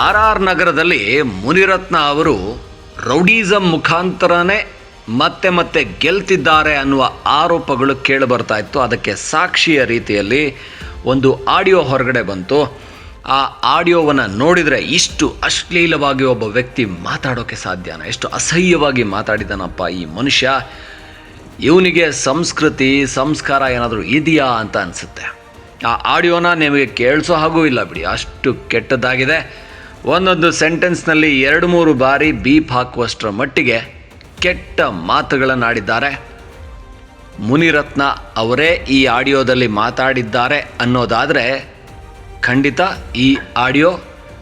R R ನಗರದಲ್ಲಿ ಮುನಿರತ್ನ ಅವರು rowdyism ಮುಖಾಂತರನೇ ಮತ್ತೆ ಮತ್ತೆ ಗೆಲ್ತಿದ್ದಾರೆ ಅನ್ನುವ ಆರೋಪಗಳು ಕೇಳಿಬರ್ತಾ ಇತ್ತು. ಅದಕ್ಕೆ ಸಾಕ್ಷಿಯ ರೀತಿಯಲ್ಲಿ ಒಂದು ಆಡಿಯೋ ಹೊರಗಡೆ ಬಂತು. ಆ ಆಡಿಯೋವನ್ನು ನೋಡಿದರೆ ಇಷ್ಟು ಅಶ್ಲೀಲವಾಗಿ ಒಬ್ಬ ವ್ಯಕ್ತಿ ಮಾತಾಡೋಕ್ಕೆ ಸಾಧ್ಯನ? ಎಷ್ಟು ಅಸಹ್ಯವಾಗಿ ಮಾತಾಡಿದಾನಪ್ಪ ಈ ಮನುಷ್ಯ. ಇವನಿಗೆ ಸಂಸ್ಕೃತಿ, ಸಂಸ್ಕಾರ ಏನಾದರೂ ಇದೆಯಾ ಅಂತ ಅನಿಸುತ್ತೆ. ಆ ಆಡಿಯೋನ ನಿಮಗೆ ಕೇಳಿಸೋ ಹಾಗೂ ಇಲ್ಲ ಬಿಡಿ. ಅಷ್ಟು ಕೆಟ್ಟದ್ದಾಗಿದೆ ಒಂದೊಂದು ಸೆಂಟೆನ್ಸ್ನಲ್ಲಿ ಎರಡು ಮೂರು ಬಾರಿ ಬೀಪ್ ಹಾಕುವಷ್ಟರ ಮಟ್ಟಿಗೆ ಕೆಟ್ಟ ಮಾತುಗಳನ್ನಾಡಿದ್ದಾರೆ. ಮುನಿರತ್ನ ಅವರೇ ಈ ಆಡಿಯೋದಲ್ಲಿ ಮಾತಾಡಿದ್ದಾರೆ ಅನ್ನೋದಾದರೆ ಖಂಡಿತ ಈ ಆಡಿಯೋ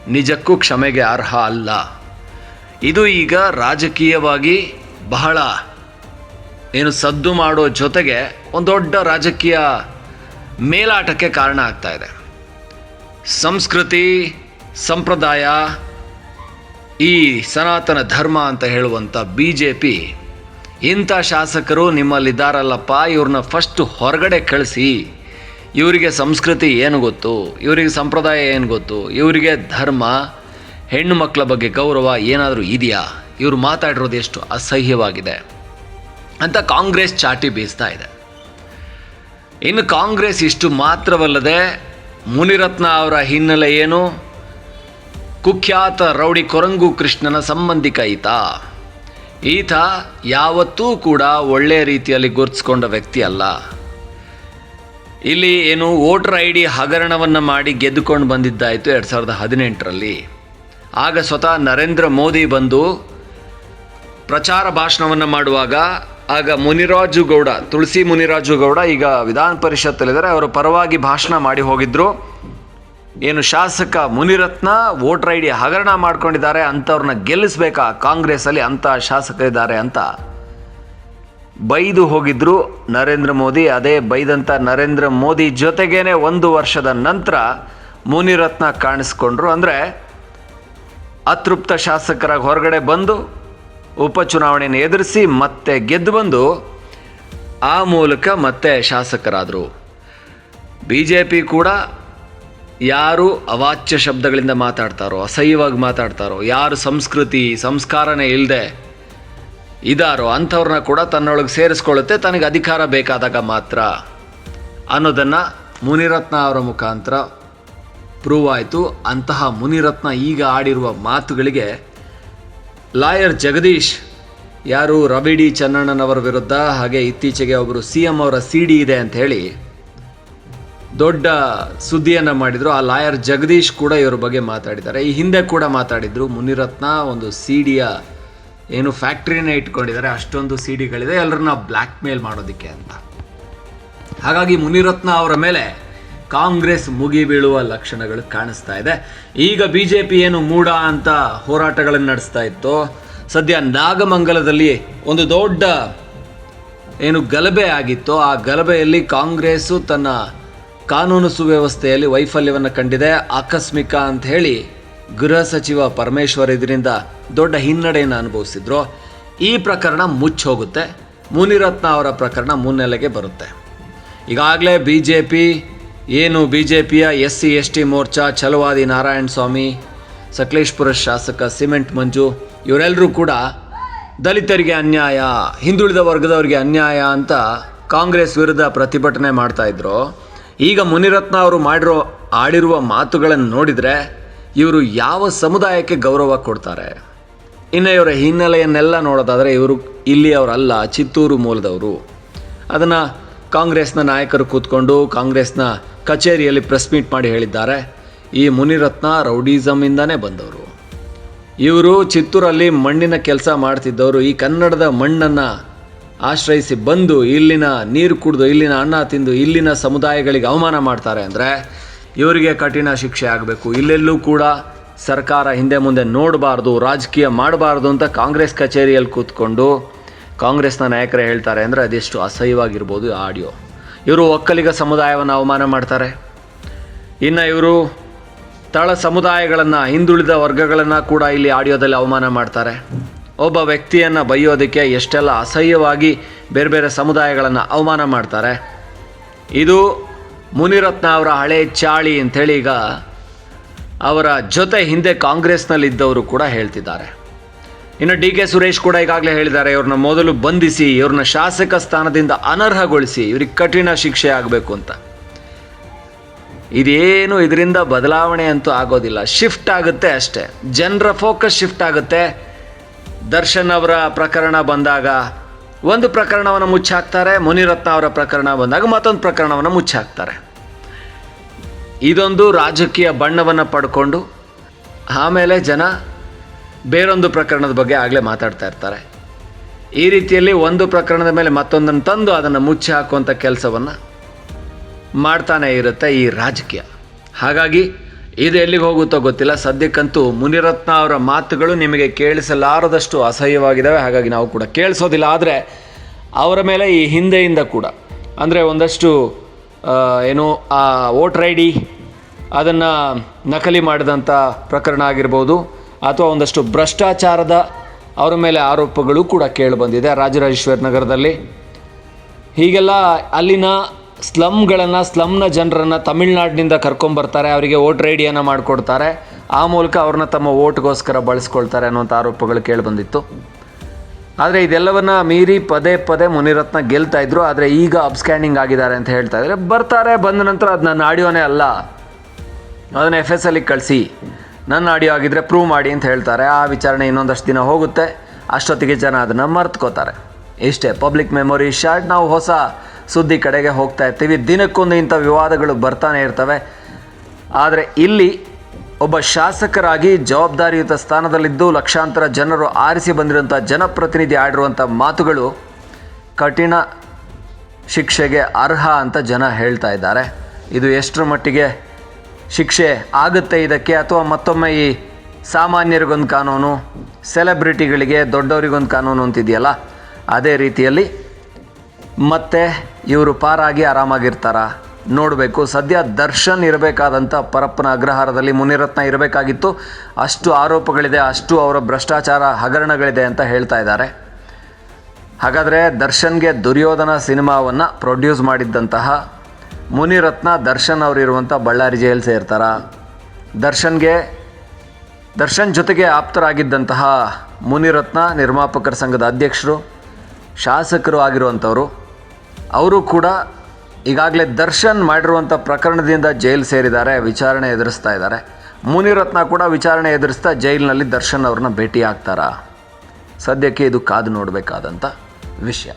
ನಿಜಕ್ಕೂ ಕ್ಷಮೆಗೆ ಅರ್ಹ ಅಲ್ಲ. ಇದು ಈಗ ರಾಜಕೀಯವಾಗಿ ಬಹಳ ಏನು ಸದ್ದು ಮಾಡೋ ಜೊತೆಗೆ ಒಂದು ದೊಡ್ಡ ರಾಜಕೀಯ ಮೇಲಾಟಕ್ಕೆ ಕಾರಣ ಆಗ್ತಾ ಇದೆ. ಸಂಸ್ಕೃತಿ ಸಂಪ್ರದಾಯ, ಈ ಸನಾತನ ಧರ್ಮ ಅಂತ ಹೇಳುವಂಥ ಬಿ ಜೆ ಪಿ ಇಂಥ ಶಾಸಕರು ನಿಮ್ಮಲ್ಲಿದ್ದಾರಲ್ಲಪ್ಪ, ಇವ್ರನ್ನ ಫಸ್ಟ್ ಹೊರಗಡೆ ಕಳಿಸಿ. ಇವರಿಗೆ ಸಂಸ್ಕೃತಿ ಏನು ಗೊತ್ತು? ಇವರಿಗೆ ಸಂಪ್ರದಾಯ ಏನು ಗೊತ್ತು? ಇವರಿಗೆ ಧರ್ಮ, ಹೆಣ್ಣು ಮಕ್ಕಳ ಬಗ್ಗೆ ಗೌರವ ಏನಾದರೂ ಇದೆಯಾ? ಇವರು ಮಾತಾಡಿರೋದು ಎಷ್ಟು ಅಸಹ್ಯವಾಗಿದೆ. ಅಂತ ಕಾಂಗ್ರೆಸ್ ಚಾಟಿ ಬೀಸ್ತಾ ಇದೆ. ಇನ್ನು ಕಾಂಗ್ರೆಸ್ ಇಷ್ಟು ಮಾತ್ರವಲ್ಲದೆ ಮುನಿರತ್ನ ಅವರ ಹಿನ್ನೆಲೆ ಏನು? ಕುಖ್ಯಾತ ರೌಡಿ ಕೊರಂಗು ಕೃಷ್ಣನ ಸಂಬಂಧಿಕ ಈತ. ಈತ ಯಾವತ್ತೂ ಕೂಡ ಒಳ್ಳೆಯ ರೀತಿಯಲ್ಲಿ ಗುರುತಿಸ್ಕೊಂಡ ವ್ಯಕ್ತಿ ಅಲ್ಲ. ಇಲ್ಲಿ ಏನು ವೋಟರ್ ಐ ಡಿ ಹಗರಣವನ್ನು ಮಾಡಿ ಗೆದ್ದುಕೊಂಡು ಬಂದಿದ್ದಾಯಿತು ಎರಡು ಸಾವಿರದ ಹದಿನೆಂಟರಲ್ಲಿ. ಆಗ ಸ್ವತಃ ನರೇಂದ್ರ ಮೋದಿ ಬಂದು ಪ್ರಚಾರ ಭಾಷಣವನ್ನು ಮಾಡುವಾಗ ಆಗ ಮುನಿರಾಜು ಗೌಡ ತುಳಸಿ ಮುನಿರಾಜು ಗೌಡ ಈಗ ವಿಧಾನ ಪರಿಷತ್ತಲ್ಲಿದ್ದಾರೆ, ಅವರು ಪರವಾಗಿ ಭಾಷಣ ಮಾಡಿ ಹೋಗಿದ್ರು. ಏನು ಶಾಸಕ ಮುನಿರತ್ನ ವೋಟರ್ ಐ ಡಿ ಹಗರಣ ಮಾಡ್ಕೊಂಡಿದ್ದಾರೆ, ಅಂಥವ್ರನ್ನ ಗೆಲ್ಲಿಸ್ಬೇಕಾ? ಕಾಂಗ್ರೆಸ್ಸಲ್ಲಿ ಅಂಥ ಶಾಸಕರಿದ್ದಾರೆ ಅಂತ. ಬೈದು ಹೋಗಿದ್ರು ನರೇಂದ್ರ ಮೋದಿ, ಅದೇ ಬೈದಂಥ ನರೇಂದ್ರ ಮೋದಿ ಜೊತೆಗೇನೆ ಒಂದು ವರ್ಷದ ನಂತರ ಮುನಿರತ್ನ ಕಾಣಿಸ್ಕೊಂಡ್ರು. ಅಂದರೆ ಅತೃಪ್ತ ಶಾಸಕರಾಗಿ ಹೊರಗಡೆ ಬಂದು ಉಪಚುನಾವಣೆಯನ್ನು ಎದುರಿಸಿ ಮತ್ತೆ ಗೆದ್ದು ಬಂದು ಆ ಮೂಲಕ ಮತ್ತೆ ಶಾಸಕರಾದರು. ಬಿ ಜೆ ಪಿ ಕೂಡ ಯಾರು ಅವಾಚ್ಯ ಶಬ್ದಗಳಿಂದ ಮಾತಾಡ್ತಾರೋ, ಅಸಹ್ಯವಾಗಿ ಮಾತಾಡ್ತಾರೋ, ಯಾರು ಸಂಸ್ಕೃತಿ, ಸಂಸ್ಕಾರನೇ ಇಲ್ಲದೆ ಇದಾರೋ, ಅಂಥವ್ರನ್ನ ಕೂಡ ತನ್ನೊಳಗೆ ಸೇರಿಸ್ಕೊಳ್ಳುತ್ತೆ, ತನಗೆ ಅಧಿಕಾರ ಬೇಕಾದಾಗ ಮಾತ್ರ. ಅನ್ನೋದನ್ನು ಮುನಿರತ್ನ ಅವರ ಮುಖಾಂತರ ಪ್ರೂವ್ ಆಯಿತು. ಅಂತಹ ಮುನಿರತ್ನ ಈಗ ಆಡಿರುವ ಮಾತುಗಳಿಗೆ ಲಾಯರ್ ಜಗದೀಶ್, ಯಾರು ರವಿ ಡಿ ಚನ್ನಣ್ಣನವರ ವಿರುದ್ಧ, ಹಾಗೆ ಇತ್ತೀಚೆಗೆ ಒಬ್ಬರು ಸಿ ಎಂ ಅವರ ಸಿ ಡಿ ಇದೆ ಅಂತ ಹೇಳಿ ದೊಡ್ಡ ಸುದ್ದಿಯನ್ನು ಮಾಡಿದರು. ಆ ಲಾಯರ್ ಜಗದೀಶ್ ಕೂಡ ಇವ್ರ ಬಗ್ಗೆ ಮಾತಾಡಿದ್ದಾರೆ. ಈ ಹಿಂದೆ ಕೂಡ ಮಾತಾಡಿದ್ರು. ಮುನಿರತ್ನ ಒಂದು ಸಿ ಏನು ಫ್ಯಾಕ್ಟ್ರಿನೇ ಇಟ್ಕೊಂಡಿದ್ದಾರೆ. ಅಷ್ಟೊಂದು ಸಿ ಡಿಗಳಿದೆ ಎಲ್ಲರನ್ನ ಬ್ಲ್ಯಾಕ್ ಮೇಲ್ ಮಾಡೋದಕ್ಕೆ ಅಂತ. ಹಾಗಾಗಿ ಮುನಿರತ್ನ ಅವರ ಮೇಲೆ ಕಾಂಗ್ರೆಸ್ ಮುಗಿ ಬೀಳುವ ಲಕ್ಷಣಗಳು ಕಾಣಿಸ್ತಾ ಇದೆ. ಈಗ ಬಿ ಜೆ ಪಿ ಏನು ಮೂಡ ಅಂತ ಹೋರಾಟಗಳನ್ನು ನಡೆಸ್ತಾ ಇತ್ತು, ಸದ್ಯ ನಾಗಮಂಗಲದಲ್ಲಿ ಒಂದು ದೊಡ್ಡ ಏನು ಗಲಭೆ ಆಗಿತ್ತು, ಆ ಗಲಭೆಯಲ್ಲಿ ಕಾಂಗ್ರೆಸ್ಸು ತನ್ನ ಕಾನೂನು ಸುವ್ಯವಸ್ಥೆಯಲ್ಲಿ ವೈಫಲ್ಯವನ್ನು ಕಂಡಿದೆ. ಆಕಸ್ಮಿಕ ಅಂತ ಹೇಳಿ ಗೃಹ ಸಚಿವ ಪರಮೇಶ್ವರ್ ಇದರಿಂದ ದೊಡ್ಡ ಹಿನ್ನಡೆಯನ್ನು ಅನುಭವಿಸಿದ್ರು. ಈ ಪ್ರಕರಣ ಮುಚ್ಚೋಗುತ್ತೆ ಮುನಿರತ್ನ ಅವರ ಪ್ರಕರಣ ಮುನ್ನೆಲೆಗೆ ಬರುತ್ತೆ. ಈಗಾಗಲೇ ಬಿ ಜೆ ಪಿ ಏನು ಬಿ ಜೆ ಪಿಯ S C S T Morcha, Chalavadi Narayana Swamy Sakleshpur ಶಾಸಕ ಸಿಮೆಂಟ್ ಮಂಜು, ಇವರೆಲ್ಲರೂ ಕೂಡ ದಲಿತರಿಗೆ ಅನ್ಯಾಯ, ಹಿಂದುಳಿದ ವರ್ಗದವರಿಗೆ ಅನ್ಯಾಯ ಅಂತ ಕಾಂಗ್ರೆಸ್ ವಿರುದ್ಧ ಪ್ರತಿಭಟನೆ ಮಾಡ್ತಾ ಇದ್ರು. ಈಗ ಮುನಿರತ್ನ ಅವರು ಮಾಡಿರೋ, ಆಡಿರುವ ಮಾತುಗಳನ್ನು ನೋಡಿದರೆ ಇವರು ಯಾವ ಸಮುದಾಯಕ್ಕೆ ಗೌರವ ಕೊಡ್ತಾರೆ? ಇನ್ನು ಇವರ ಹಿನ್ನೆಲೆಯನ್ನೆಲ್ಲ ನೋಡೋದಾದರೆ ಇವರು ಇಲ್ಲಿಯವರಲ್ಲ, ಚಿತ್ತೂರು ಮೂಲದವರು. ಅದನ್ನು ಕಾಂಗ್ರೆಸ್ನ ನಾಯಕರು ಕೂತ್ಕೊಂಡು ಕಾಂಗ್ರೆಸ್ನ ಕಚೇರಿಯಲ್ಲಿ ಪ್ರೆಸ್ ಮೀಟ್ ಮಾಡಿ ಹೇಳಿದ್ದಾರೆ. ಈ ಮುನಿರತ್ನ ರೌಡಿಸಮಿಂದನೇ ಬಂದವರು. ಇವರು ಚಿತ್ತೂರಲ್ಲಿ ಮಣ್ಣಿನ ಕೆಲಸ ಮಾಡ್ತಿದ್ದವರು. ಈ ಕನ್ನಡದ ಮಣ್ಣನ್ನು ಆಶ್ರಯಿಸಿ ಬಂದು ಇಲ್ಲಿನ ನೀರು ಕುಡಿದು, ಇಲ್ಲಿನ ಅನ್ನ ತಿಂದು, ಇಲ್ಲಿನ ಸಮುದಾಯಗಳಿಗೆ ಅವಮಾನ ಮಾಡ್ತಾರೆ ಅಂದರೆ ಇವರಿಗೆ ಕಠಿಣ ಶಿಕ್ಷೆ ಆಗಬೇಕು. ಇಲ್ಲೆಲ್ಲೂ ಕೂಡ ಸರ್ಕಾರ ಹಿಂದೆ ಮುಂದೆ ನೋಡಬಾರ್ದು, ರಾಜಕೀಯ ಮಾಡಬಾರ್ದು ಅಂತ ಕಾಂಗ್ರೆಸ್ ಕಚೇರಿಯಲ್ಲಿ ಕೂತ್ಕೊಂಡು ಕಾಂಗ್ರೆಸ್ನ ನಾಯಕರೇ ಹೇಳ್ತಾರೆ ಅಂದರೆ ಅದೆಷ್ಟು ಅಸಹ್ಯವಾಗಿರ್ಬೋದು ಆಡಿಯೋ. ಇವರು ಒಕ್ಕಲಿಗ ಸಮುದಾಯವನ್ನು ಅವಮಾನ ಮಾಡ್ತಾರೆ. ಇನ್ನು ಇವರು ತಳ ಸಮುದಾಯಗಳನ್ನು, ಹಿಂದುಳಿದ ವರ್ಗಗಳನ್ನು ಕೂಡ ಇಲ್ಲಿ ಆಡಿಯೋದಲ್ಲಿ ಅವಮಾನ ಮಾಡ್ತಾರೆ. ಒಬ್ಬ ವ್ಯಕ್ತಿಯನ್ನು ಬೈಯೋದಕ್ಕೆ ಎಷ್ಟೆಲ್ಲ ಅಸಹ್ಯವಾಗಿ ಬೇರೆ ಬೇರೆ ಸಮುದಾಯಗಳನ್ನು ಅವಮಾನ ಮಾಡ್ತಾರೆ. ಇದು ಮುನಿರತ್ನ ಅವರ ಹಳೆ ಚಾಳಿ ಅಂಥೇಳಿ ಈಗ ಅವರ ಜೊತೆ ಹಿಂದೆ ಕಾಂಗ್ರೆಸ್ನಲ್ಲಿದ್ದವರು ಕೂಡ ಹೇಳ್ತಿದ್ದಾರೆ. ಇನ್ನು ಡಿ ಕೆ ಸುರೇಶ್ ಕೂಡ ಈಗಾಗಲೇ ಹೇಳಿದ್ದಾರೆ, ಇವ್ರನ್ನ ಮೊದಲು ಬಂಧಿಸಿ, ಇವ್ರನ್ನ ಶಾಸಕ ಸ್ಥಾನದಿಂದ ಅನರ್ಹಗೊಳಿಸಿ, ಇವ್ರಿಗೆ ಕಠಿಣ ಶಿಕ್ಷೆ ಆಗಬೇಕು ಅಂತ. ಇದೇನು ಇದರಿಂದ ಬದಲಾವಣೆ ಅಂತೂ ಆಗೋದಿಲ್ಲ. ಶಿಫ್ಟ್ ಆಗುತ್ತೆ ಅಷ್ಟೇ. ಜನರ ಫೋಕಸ್ ಶಿಫ್ಟ್ ಆಗುತ್ತೆ. ದರ್ಶನ್ ಅವರ ಪ್ರಕರಣ ಬಂದಾಗ ಒಂದು ಪ್ರಕರಣವನ್ನು ಮುಚ್ಚಾಕ್ತಾರೆ, ಮುನಿರತ್ನ ಅವರ ಪ್ರಕರಣ ಬಂದಾಗ ಮತ್ತೊಂದು ಪ್ರಕರಣವನ್ನು ಮುಚ್ಚಾಕ್ತಾರೆ. ಇದೊಂದು ರಾಜಕೀಯ ಬಣ್ಣವನ್ನು ಪಡ್ಕೊಂಡು, ಆಮೇಲೆ ಜನ ಬೇರೊಂದು ಪ್ರಕರಣದ ಬಗ್ಗೆ ಆಗಲೇ ಮಾತಾಡ್ತಾ ಇರ್ತಾರೆ. ಈ ರೀತಿಯಲ್ಲಿ ಒಂದು ಪ್ರಕರಣದ ಮೇಲೆ ಮತ್ತೊಂದನ್ನು ತಂದು ಅದನ್ನು ಮುಚ್ಚಿ ಹಾಕುವಂಥ ಕೆಲಸವನ್ನು ಮಾಡ್ತಾನೆ ಇರುತ್ತೆ ಈ ರಾಜಕೀಯ. ಹಾಗಾಗಿ ಇದು ಎಲ್ಲಿಗೆ ಹೋಗುತ್ತೋ ಗೊತ್ತಿಲ್ಲ. ಸದ್ಯಕ್ಕಂತೂ ಮುನಿರತ್ನ ಅವರ ಮಾತುಗಳು ನಿಮಗೆ ಕೇಳಿಸಲಾರದಷ್ಟು ಅಸಹ್ಯವಾಗಿದ್ದಾವೆ. ಹಾಗಾಗಿ ನಾವು ಕೂಡ ಕೇಳಿಸೋದಿಲ್ಲ. ಆದರೆ ಅವರ ಮೇಲೆ ಈ ಹಿಂದೆಯಿಂದ ಕೂಡ, ಅಂದರೆ ಒಂದಷ್ಟು ಏನು, ಆ, ವೋಟರ್ ಐ ಡಿ ಅದನ್ನು ನಕಲಿ ಮಾಡಿದಂಥ ಪ್ರಕರಣ ಆಗಿರ್ಬೋದು, ಅಥವಾ ಒಂದಷ್ಟು ಭ್ರಷ್ಟಾಚಾರದ ಅವರ ಮೇಲೆ ಆರೋಪಗಳು ಕೂಡ ಕೇಳಿಬಂದಿದೆ ರಾಜರಾಜೇಶ್ವರಿ ನಗರದಲ್ಲಿ. ಹೀಗೆಲ್ಲ ಅಲ್ಲಿನ ಸ್ಲಮ್ಗಳನ್ನು, ಸ್ಲಮ್ನ ಜನರನ್ನು ತಮಿಳ್ನಾಡಿನಿಂದ ಕರ್ಕೊಂಬರ್ತಾರೆ, ಅವರಿಗೆ ಓಟ್ ರೈಡಿಯನ್ನು ಡಿಯನ್ನು ಮಾಡಿಕೊಡ್ತಾರೆ. ಆ ಮೂಲಕ ಅವ್ರನ್ನ ತಮ್ಮ ಓಟ್ಗೋಸ್ಕರ ಬಳಸ್ಕೊಳ್ತಾರೆ ಅನ್ನುವಂಥ ಆರೋಪಗಳು ಕೇಳಿಬಂದಿತ್ತು. ಆದರೆ ಇದೆಲ್ಲವನ್ನು ಮೀರಿ ಪದೇ ಪದೇ ಮುನಿರತ್ನ ಗೆಲ್ತಾ ಇದ್ರು. ಆದರೆ ಈಗ ಅಬ್ಸ್ಕ್ಯಾಂಡಿಂಗ್ ಆಗಿದ್ದಾರೆ ಅಂತ ಹೇಳ್ತಾ ಇದ್ದಾರೆ. ಬರ್ತಾರೆ, ಬಂದ ನಂತರ ಅದು ನನ್ನ ಆಡಿಯೋನೇ ಅಲ್ಲ. ಅದನ್ನು ಎಫ್ ಎಸ್ ಅಲ್ಲಿ ಕಳಿಸಿ. ನನ್ನ ಆಡಿಯೋ ಆಗಿದ್ದರೆ ಪ್ರೂವ್ ಮಾಡಿ ಅಂತ ಹೇಳ್ತಾರೆ. ಆ ವಿಚಾರಣೆ ಇನ್ನೊಂದಷ್ಟು ದಿನ ಹೋಗುತ್ತೆ. ಅಷ್ಟೊತ್ತಿಗೆ ಜನ ಅದನ್ನು ಮರ್ತ್ಕೋತಾರೆ. ಇಷ್ಟೇ, ಪಬ್ಲಿಕ್ ಮೆಮೊರಿ ಶಾರ್ಟ್. ನಾವು ಹೊಸ ಸುದ್ದಿ ಕಡೆಗೆ ಹೋಗ್ತಾ ಇರ್ತೀವಿ. ದಿನಕ್ಕೊಂದು ಇಂಥ ವಿವಾದಗಳು ಬರ್ತಾನೆ ಇರ್ತವೆ. ಆದರೆ ಇಲ್ಲಿ ಒಬ್ಬ ಶಾಸಕರಾಗಿ ಜವಾಬ್ದಾರಿಯುತ ಸ್ಥಾನದಲ್ಲಿದ್ದು ಲಕ್ಷಾಂತರ ಜನರು ಆರಿಸಿ ಬಂದಿರುವಂಥ ಜನಪ್ರತಿನಿಧಿ ಆಡಿರುವಂಥ ಮಾತುಗಳು ಕಠಿಣ ಶಿಕ್ಷೆಗೆ ಅರ್ಹ ಅಂತ ಜನ ಹೇಳ್ತಾ ಇದ್ದಾರೆ. ಇದು ಎಷ್ಟರ ಮಟ್ಟಿಗೆ ಶಿಕ್ಷೆ ಆಗುತ್ತೆ ಇದಕ್ಕೆ? ಅಥವಾ ಮತ್ತೊಮ್ಮೆ ಈ ಸಾಮಾನ್ಯರಿಗೊಂದು ಕಾನೂನು, ಸೆಲೆಬ್ರಿಟಿಗಳಿಗೆ ದೊಡ್ಡವರಿಗೊಂದು ಕಾನೂನು ಅಂತಿದೆಯಲ್ಲ? ಅದೇ ರೀತಿಯಲ್ಲಿ ಮತ್ತೆ ಇವರು ಪಾರಾಗಿ ಆರಾಮಾಗಿರ್ತಾರ? ನೋಡಬೇಕು. ಸದ್ಯ ದರ್ಶನ್ ಇರಬೇಕಾದಂಥ ಪರಪ್ಪನ ಅಗ್ರಹಾರದಲ್ಲಿ ಮುನಿರತ್ನ ಇರಬೇಕಾಗಿತ್ತು. ಅಷ್ಟು ಆರೋಪಗಳಿದೆ, ಅಷ್ಟು ಅವರ ಭ್ರಷ್ಟಾಚಾರ ಹಗರಣಗಳಿದೆ ಅಂತ ಹೇಳ್ತಾ ಇದ್ದಾರೆ. ಹಾಗಾದರೆ ದರ್ಶನ್ಗೆ ದುರ್ಯೋಧನ ಸಿನಿಮಾವನ್ನು ಪ್ರೊಡ್ಯೂಸ್ ಮಾಡಿದ್ದಂತಹ ಮುನಿರತ್ನ ದರ್ಶನ್ ಅವರಿರುವಂಥ ಬಳ್ಳಾರಿ ಜೈಲು ಸೇರ್ತಾರ? ದರ್ಶನ್ಗೆ, ದರ್ಶನ್ ಜೊತೆಗೆ ಆಪ್ತರಾಗಿದ್ದಂತಹ ಮುನಿರತ್ನ ನಿರ್ಮಾಪಕರ ಸಂಘದ ಅಧ್ಯಕ್ಷರು, ಶಾಸಕರು ಆಗಿರುವಂಥವರು ಅವರು ಕೂಡ ಈಗಾಗಲೇ ದರ್ಶನ್ ಮಾಡಿರುವಂಥ ಪ್ರಕರಣದಿಂದ ಜೈಲು ಸೇರಿದ್ದಾರೆ, ವಿಚಾರಣೆ ಎದುರಿಸ್ತಾ ಇದ್ದಾರೆ. ಮುನಿರತ್ನ ಕೂಡ ವಿಚಾರಣೆ ಎದುರಿಸ್ತಾ ಜೈಲಿನಲ್ಲಿ ದರ್ಶನ್ ಅವ್ರನ್ನ ಭೇಟಿ ಆಗ್ತಾರಾ ಸದ್ಯಕ್ಕೆ ಇದು ಕಾದು ನೋಡಬೇಕಾದಂಥ ವಿಷಯ.